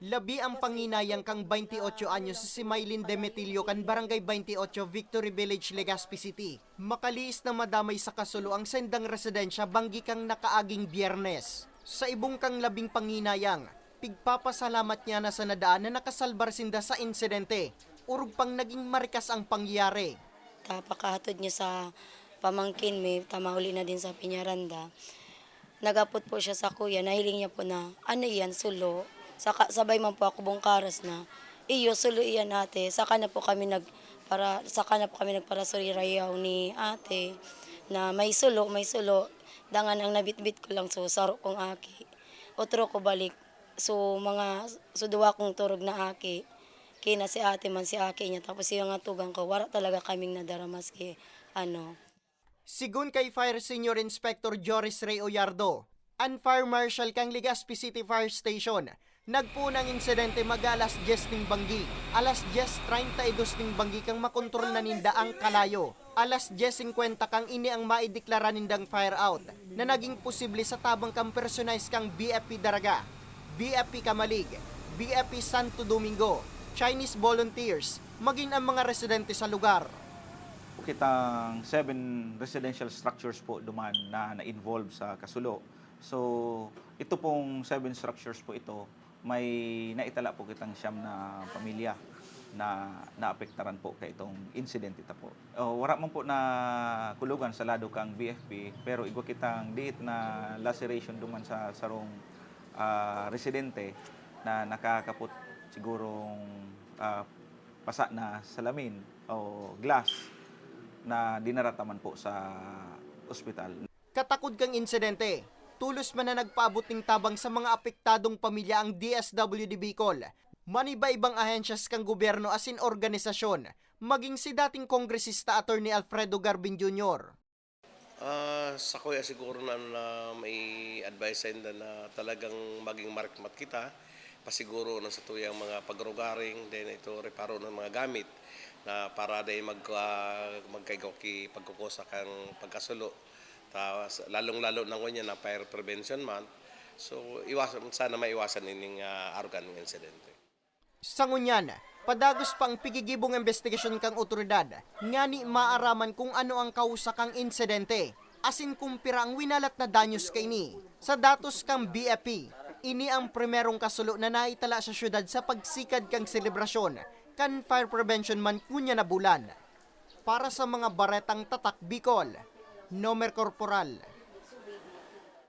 Labi ang panginayang kang 28 anyos si Maylin Demetilio kan Barangay 28 Victory Village, Legazpi City. Makaliis na madamay sa kasulo ang sendang residensya banggi kang nakaaging biyernes. Sa ibong kang labing panginayang, pigpapasalamat niya na sa nadaan na nakasalbar sinda sa insidente. Urug pang naging marikas ang pangyayari. Tapakahatod niya sa pamangkin may tamahuli na din sa Piñaranda. Nagapot po siya sa kuya, nahiling niya po na, ano yan, sulo. Saka, sabay man po ako bungkaras na, iyo, sulo iyan ate. Saka na po kami nag, para, saka na po kami nagparasuriyaw ni ate na may sulo, may sulo. Dangan ang nabitbit ko lang so saro kong aki. Otro ko balik. So mga so duwa kong turog na aki. Kina si ate man si aki niya tapos yung nga tugang ko wala talaga kaming nadaramas kay ano Sigun kay Fire Senior Inspector Joris Ray Oyardo, ang Fire Marshal kang Legazpi City Fire Station, nagpunang insidente mag alas 10 ning banggi. Alas 10.32 ning banggi kang makontrol na ninda ang kalayo. Alas 10.50 kang ini ang maideklara nindang fire out na naging posible sa tabang kang personalize kang BFP Daraga, BFP Kamalig, BFP Santo Domingo, Chinese volunteers, maging ang mga residente sa lugar. kitang seven residential structures po duman na na-involve sa Kasulo. So, ito pong seven structures po ito, may naitala po kitang siyam na pamilya na naapektaran po kay itong incident ito po. Oh, wala man po na kulugan sa lado kang BFP, pero igwa kitang diit na laceration duman sa sarong ah, residente na nakakapot sigurong ah, pasa na salamin o glass na dinarataman po sa ospital. Katakod kang insidente. Tulos man na nagpaabot ng tabang sa mga apektadong pamilya ang DSWD Bicol. Maniba-ibang ahensyas kang gobyerno asin organisasyon, maging si dating kongresista Attorney Alfredo Garbin Jr. Ah, sa kuya siguro na, na may advice inda na talagang maging markmat kita pasiguro na sa tuyang mga pagrugaring then ito reparo ng mga gamit na para day mag uh, magkaigaw ki pagkukusa kang pagkasulo tapos lalong-lalo na kanya na fire prevention month so iwasan sana maiwasan ining uh, argan ng insidente Sa ngunyan, padagos pang pigigibong investigasyon kang otoridad, nga ni maaraman kung ano ang kausa kang insidente, asin kumpira ang winalat na danyos kay ni. Sa datos kang BFP, ini ang primerong kasulo na naitala sa syudad sa pagsikad kang selebrasyon, kan fire prevention man kunya na bulan. Para sa mga baretang tatak Bicol, Nomer Corporal,